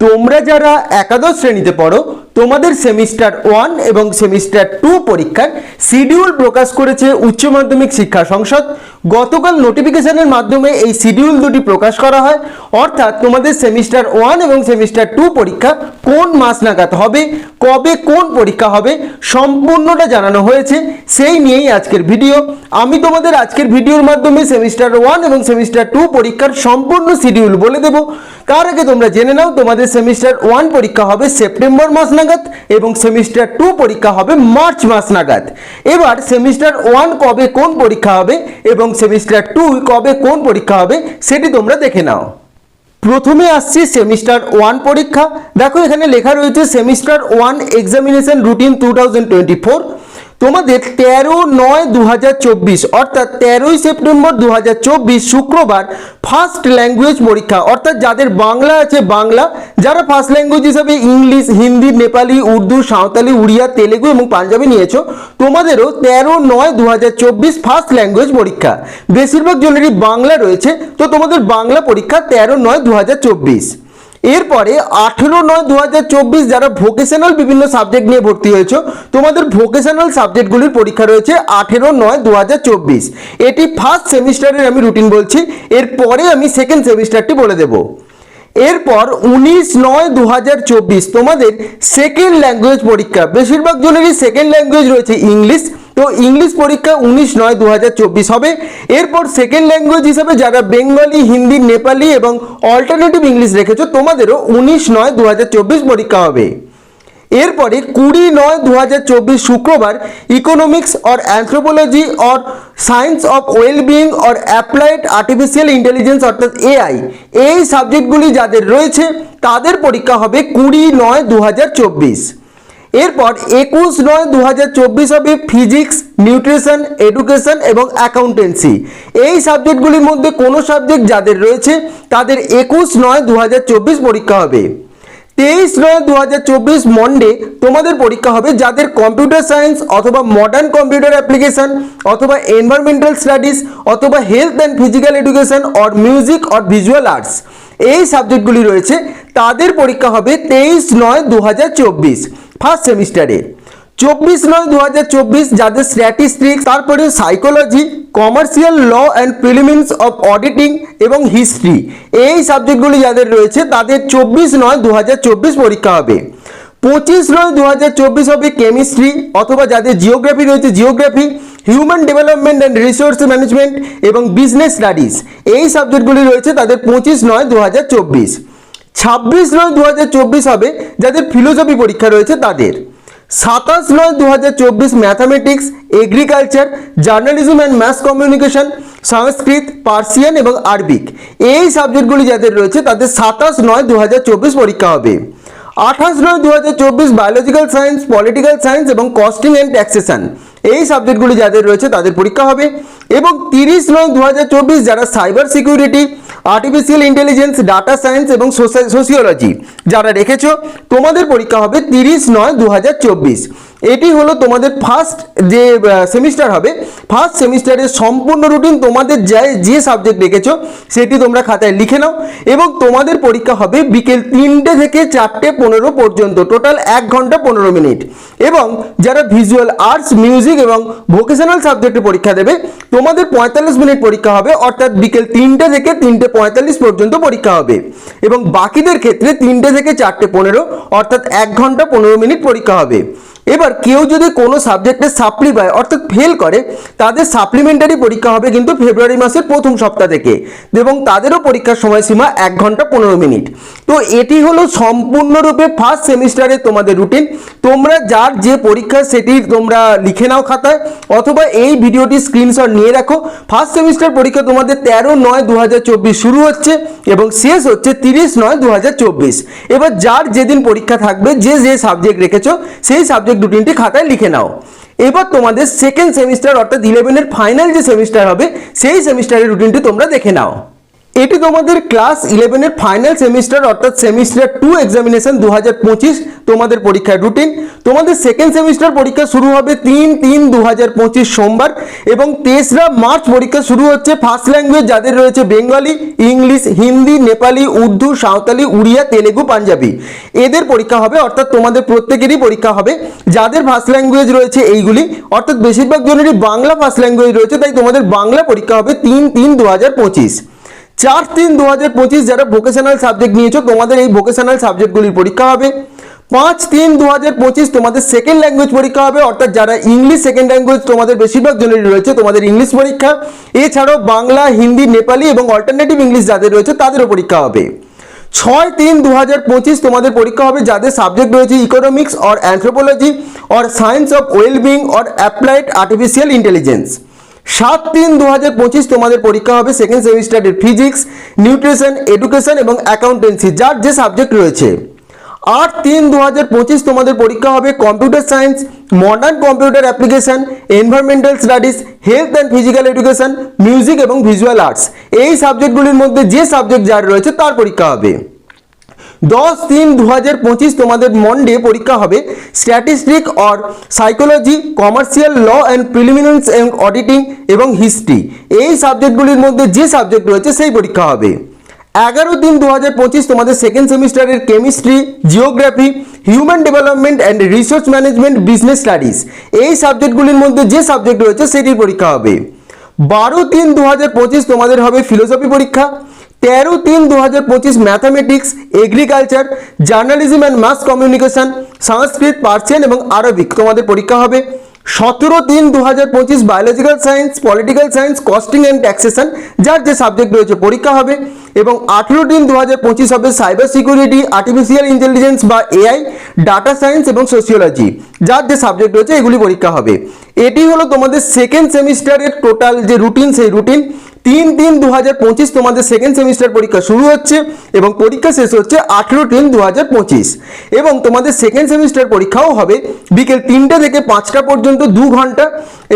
তোমরা যারা একাদশ শ্রেণীতে পড়ো তোমাদের সেমিস্টার ওয়ান এবং সেমিস্টার টু পরীক্ষার শিডিউল প্রকাশ করেছে উচ্চ মাধ্যমিক শিক্ষা সংসদ। গতকাল নোটিফিকেশনের মাধ্যমে এই শিডিউল দুটি প্রকাশ করা হয়। অর্থাৎ তোমাদের সেমিস্টার ওয়ান এবং সেমিস্টার টু পরীক্ষা কোন মাস নাগাদ হবে, কবে কোন পরীক্ষা হবে, সম্পূর্ণটা জানানো হয়েছে। সেই নিয়েই আজকের ভিডিও। আমি তোমাদের আজকের ভিডিওর মাধ্যমে সেমিস্টার ওয়ান এবং সেমিস্টার টু পরীক্ষার সম্পূর্ণ শিডিউল বলে দেব। তার আগে তোমরা জেনে নাও, তোমাদের সেমিস্টার ওয়ান পরীক্ষা হবে সেপ্টেম্বর মাস নাগাদ। এবং সেমিস্টার টু পরীক্ষা হবে মার্চ মাস নাগাদ। এবার সেমিস্টার ওয়ান কবে কোন পরীক্ষা হবে এবং সেমিস্টার টু কবে কোন পরীক্ষা হবে সেটি তোমরা দেখে নাও। প্রথমে আসছি সেমিস্টার ওয়ান পরীক্ষা। দেখো এখানে লেখা রয়েছে semester one examination routine two thousand twenty four. তোমাদের তেরো নয় দু অর্থাৎ তেরোই সেপ্টেম্বর দু হাজার চব্বিশ শুক্রবার ফার্স্ট ল্যাঙ্গুয়েজ পরীক্ষা। অর্থাৎ যাদের বাংলা আছে, বাংলা, যারা ফার্স্ট ল্যাঙ্গুয়েজ হিসাবে ইংলিশ, হিন্দি, নেপালি, উর্দু, সাঁওতালি, উড়িয়া, তেলেগু এবং পাঞ্জাবি নিয়েছো, তোমাদেরও তেরো নয় দু ফার্স্ট ল্যাঙ্গুয়েজ পরীক্ষা। বেশিরভাগ জনেরই বাংলা রয়েছে, তো তোমাদের বাংলা পরীক্ষা তেরো নয় দু এরপরে আঠেরো নয় দু হাজার চব্বিশ যারা ভোকেশনাল বিভিন্ন সাবজেক্ট নিয়ে ভর্তি হয়েছে, তোমাদের ভোকেশনাল সাবজেক্টগুলির পরীক্ষা রয়েছে আঠেরো নয় দু হাজার চব্বিশ। এটি ফার্স্ট সেমিস্টারের আমি রুটিন বলছি, এরপরে আমি সেকেন্ড সেমিস্টারটি বলে দেবো। এরপর উনিশ নয় দু তোমাদের সেকেন্ড ল্যাঙ্গুয়েজ পরীক্ষা, বেশিরভাগ জনেরই সেকেন্ড ল্যাঙ্গুয়েজ রয়েছে ইংলিশ তো ইংলিশ পরীক্ষা উনিশ নয় দু হবে। এরপর সেকেন্ড ল্যাঙ্গুয়েজ হিসাবে যারা বেঙ্গলি, হিন্দি, নেপালি এবং অল্টারনেটিভ ইংলিশ রেখেছো, তোমাদেরও উনিশ নয় দু পরীক্ষা হবে। এরপরে কুড়ি নয় দু শুক্রবার economics or anthropology or science of wellbeing or applied artificial intelligence অর্থাৎ এআই এই সাবজেক্টগুলি যাদের রয়েছে, তাদের পরীক্ষা হবে কুড়ি নয় দু এরপর একুশ নয় দু হাজার চব্বিশ হবে ফিজিক্স, নিউট্রিশন, এডুকেশন এবং অ্যাকাউন্টেন্সি। এই সাবজেক্টগুলির মধ্যে কোনো সাবজেক্ট যাদের রয়েছে, তাদের একুশ নয় দু হাজার চব্বিশ পরীক্ষা হবে। তেইশ নয় দু হাজার চব্বিশ মন্ডে তোমাদের পরীক্ষা হবে যাদের কম্পিউটার সায়েন্স অথবা মডার্ন কম্পিউটার অ্যাপ্লিকেশন অথবা এনভায়রনমেন্টাল স্টাডিজ অথবা health and physical education or music or visual arts এই সাবজেক্টগুলি রয়েছে, তাদের পরীক্ষা হবে তেইশ নয় দু হাজার চব্বিশ ফার্স্ট সেমিস্টারে চব্বিশ নয় দু হাজার চব্বিশ, যাদের স্ট্যাটিস্টিক্স তারপরে psychology commercial law and preliminaries of auditing এবং হিস্ট্রি এই সাবজেক্টগুলি যাদের রয়েছে, তাদের চব্বিশ নয় দু পরীক্ষা হবে। পঁচিশ নয় দু হাজার চব্বিশ হবে কেমিস্ট্রি অথবা যাদের জিওগ্রাফি রয়েছে geography human development and resource management এবং বিজনেস স্টাডিজ এই সাবজেক্টগুলি রয়েছে তাদের পঁচিশ নয় দু হাজার চব্বিশ। ছাব্বিশ নয় দু হাজার চব্বিশ হবে যাদের ফিলোসফি পরীক্ষা রয়েছে তাদের। সাতাশ নয় দু হাজার চব্বিশ mathematics agriculture journalism and mass communication Sanskrit, Persian এবং আরবিক। এই সাবজেক্টগুলি যাদের রয়েছে তাদের সাতাশ নয় দু হাজার চব্বিশ পরীক্ষা হবে। আঠাশ নয় দু হাজার চব্বিশ বায়োলজিক্যাল সায়েন্স পলিটিক্যাল সায়েন্স এবং কস্টিং অ্যান্ড ট্যাক্সেশন এই সাবজেক্টগুলি যাদের রয়েছে তাদের পরীক্ষা হবে। এবং তিরিশ নয় দু হাজার চব্বিশ যারা cyber security artificial intelligence data science এবং সোসিওলজি যারা রেখেছ, তোমাদের পরীক্ষা হবে তিরিশ নয় দু হাজার চব্বিশ। এটি হলো তোমাদের ফার্স্ট যে সেমিস্টার হবে ফার্স্ট সেমিস্টারের সম্পূর্ণ রুটিন তোমাদের যে যে সাবজেক্ট রেখেছো সেটি তোমরা খাতায় লিখে নাও এবং তোমাদের পরীক্ষা হবে বিকেল তিনটে থেকে চারটে পনেরো পর্যন্ত টোটাল এক ঘণ্টা পনেরো মিনিট। এবং যারা ভিজুয়াল আর্টস মিউজিক এবং ভোকেশনাল সাবজেক্টে পরীক্ষা দেবে, তোমাদের পঁয়তাল্লিশ মিনিট পরীক্ষা হবে, অর্থাৎ বিকেল তিনটে থেকে তিনটে পঁয়তাল্লিশ পর্যন্ত পরীক্ষা হবে। এবং বাকিদের ক্ষেত্রে তিনটে থেকে চারটে পনেরো, অর্থাৎ এক ঘণ্টা পনেরো মিনিট পরীক্ষা হবে। এবার কেউ যদি কোনো সাবজেক্টে সাপ্লি পায় অর্থাৎ ফেল করে, তাদের সাপ্লিমেন্টারি পরীক্ষা হবে কিন্তু ফেব্রুয়ারি মাসের প্রথম সপ্তাহ থেকে এবং তাদেরও পরীক্ষার সময়সীমা এক ঘণ্টা পনেরো মিনিট। তো এটি হলো সম্পূর্ণরূপে ফার্স্ট সেমিস্টারে তোমাদের রুটিন তোমরা যার যে পরীক্ষা সেটি তোমরা লিখে নাও খাতায় অথবা এই ভিডিওটি স্ক্রিনশট নিয়ে রাখো। ফার্স্ট সেমিস্টার পরীক্ষা তোমাদের তেরো নয় দু শুরু হচ্ছে এবং শেষ হচ্ছে তিরিশ নয় দু এবার যার যেদিন পরীক্ষা থাকবে, যে যে সাবজেক্ট রেখেছো, সেই সাবজেক্ট রুটিনটি খাতায় লিখে নাও। এবার তোমাদের সেকেন্ড সেমিস্টার অর্থাৎ ইলেভেনের ফাইনাল যে সেমিস্টার হবে, সেই সেমিস্টারের রুটিনটি তোমরা দেখে নাও। এটি তোমাদের ক্লাস ইলেভেনের ফাইনাল সেমিস্টার অর্থাৎ সেমিস্টার টু এক্সামিনেশন দু হাজার পঁচিশ তোমাদের পরীক্ষার রুটিন তোমাদের সেকেন্ড সেমিস্টার পরীক্ষা শুরু হবে তিন তিন দু সোমবার এবং তেসরা মার্চ পরীক্ষা শুরু হচ্ছে ফার্স্ট ল্যাঙ্গুয়েজ যাদের রয়েছে বেঙ্গলি, ইংলিশ, হিন্দি, নেপালি, উর্দু, সাঁওতালি, উড়িয়া, তেলেগু, পাঞ্জাবি। এদের পরীক্ষা হবে, অর্থাৎ তোমাদের প্রত্যেকেরই পরীক্ষা হবে। যাদের ফার্স্ট ল্যাঙ্গুয়েজ রয়েছে এইগুলি, অর্থাৎ বেশিরভাগ জনেরই বাংলা ফার্স্ট ল্যাঙ্গুয়েজ রয়েছে, তাই তোমাদের বাংলা পরীক্ষা হবে তিন তিন দু চার তিন দু হাজার পঁচিশ যারা ভোকেশনাল সাবজেক্ট নিয়েছো, তোমাদের এই ভোকেশনাল সাবজেক্টগুলির পরীক্ষা হবে। পাঁচ তিন দু হাজার পঁচিশ তোমাদের সেকেন্ড ল্যাঙ্গুয়েজ পরীক্ষা হবে, অর্থাৎ যারা ইংলিশ সেকেন্ড ল্যাঙ্গুয়েজ তোমাদের বেশিরভাগ জনের রয়েছে, তোমাদের ইংলিশ পরীক্ষা। এছাড়াও বাংলা, হিন্দি, নেপালি এবং অল্টারনেটিভ ইংলিশ যাদের রয়েছে, তাদেরও পরীক্ষা হবে। ছয় তিন দু হাজার পঁচিশ তোমাদের পরীক্ষা হবে, যাদের সাবজেক্ট রয়েছে economics or anthropology or science of wellbeing or applied artificial intelligence সাত তিন দু হাজার পঁচিশ তোমাদের পরীক্ষা হবে সেকেন্ড সেমিস্টারের ফিজিক্স নিউট্রিশন এডুকেশন এবং অ্যাকাউন্টেন্সি যার যে সাবজেক্ট রয়েছে। আট তিন দু হাজার পঁচিশ তোমাদের পরীক্ষা হবে computer science modern computer application environmental studies health and physical education music এবং ভিজুয়াল আর্টস এই সাবজেক্টগুলির মধ্যে যে সাবজেক্ট যার রয়েছে তার পরীক্ষা হবে। দশ তিন দু হাজার পঁচিশ তোমাদের মন্ডে পরীক্ষা হবে statistic or psychology commercial law and preliminaries and auditing এবং হিস্ট্রি এই সাবজেক্টগুলির মধ্যে যে সাবজেক্ট রয়েছে সেই পরীক্ষা হবে। এগারো তিন দু তোমাদের সেকেন্ড সেমিস্টারের chemistry geography human development and research management business studies এই সাবজেক্টগুলির মধ্যে যে সাবজেক্ট রয়েছে সেটির পরীক্ষা হবে। বারো তিন দু তোমাদের হবে ফিলোসফি পরীক্ষা। তেরো তিন দু হাজার পঁচিশ mathematics, agriculture, journalism and mass communication Sanskrit, Persian এবং আরবিক। তোমাদের পরীক্ষা হবে। সতেরো তিন দু হাজার পঁচিশ biological science political science costing and taxation যার যে সাবজেক্ট রয়েছে, পরীক্ষা হবে। এবং আঠেরো তিন দু হাজার পঁচিশ হবে সাইবার সিকিউরিটি আর্টিফিশিয়াল ইন্টেলিজেন্স বা এআই ডাটা সায়েন্স এবং সোশিওলজি যার যে সাবজেক্ট রয়েছে, এগুলি পরীক্ষা হবে। এটি হলো তোমাদের সেকেন্ড সেমিস্টারের টোটাল যে রুটিন সেই রুটিন তিন তিন দু হাজার পঁচিশ তোমাদের সেকেন্ড সেমিস্টার পরীক্ষা শুরু হচ্ছে এবং পরীক্ষা শেষ হচ্ছে আঠেরো তিন দু হাজার পঁচিশ। এবং তোমাদের সেকেন্ড সেমিস্টার পরীক্ষাও হবে বিকেল তিনটে থেকে পাঁচটা পর্যন্ত দু ঘণ্টা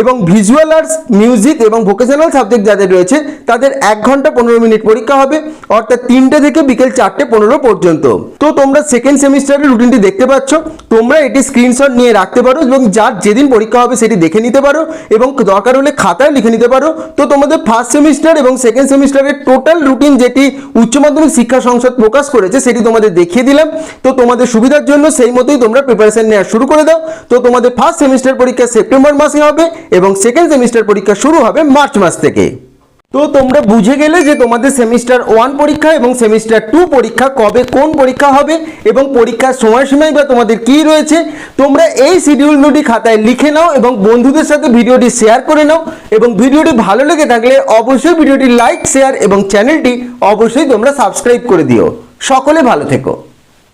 এবং ভিজুয়াল আর্টস মিউজিক এবং ভোকেশনাল সাবজেক্ট যাদের রয়েছে, তাদের এক ঘণ্টা পনেরো মিনিট পরীক্ষা হবে, অর্থাৎ তিনটে থেকে বিকেল চারটে পনেরো পর্যন্ত। তো তোমরা সেকেন্ড সেমিস্টারের রুটিনটি দেখতে পাচ্ছ, তোমরা এটি স্ক্রিনশট নিয়ে রাখতে পারো এবং যার যেদিন পরীক্ষা হবে সেটি দেখে নিতে পারো এবং দরকার হলে খাতায় লিখে নিতে পারো। তো তোমাদের ফার্স্ট সেমিস্টার এবং সেকেন্ড সেমিস্টারের টোটাল রুটিন যেটি উচ্চ মাধ্যমিক শিক্ষা সংসদ প্রকাশ করেছে সেটি তোমাদের দেখিয়ে দিলাম। তো তোমাদের সুবিধার জন্য সেই মতোই তোমরা প্রিপারেশন নেওয়া শুরু করে দাও। তো তোমাদের ফার্স্ট সেমিস্টার পরীক্ষা সেপ্টেম্বর মাসে হবে এবং সেকেন্ড সেমিস্টার পরীক্ষা শুরু হবে মার্চ মাস থেকে। তো তোমরা বুঝে গেলে যে তোমাদের সেমিস্টার ওয়ান পরীক্ষা এবং সেমিস্টার টু পরীক্ষা কবে কোন পরীক্ষা হবে এবং পরীক্ষার সময়সীমাই বা তোমাদের কি রয়েছে, তোমরা এই শিডিউলটি খাতায় লিখে নাও এবং বন্ধুদের সাথে ভিডিওটি শেয়ার করে নাও এবং ভিডিওটি ভালো লেগে থাকলে অবশ্যই ভিডিওটি লাইক শেয়ার এবং চ্যানেলটি অবশ্যই তোমরা সাবস্ক্রাইব করে দিও। সকলে ভালো থেকো।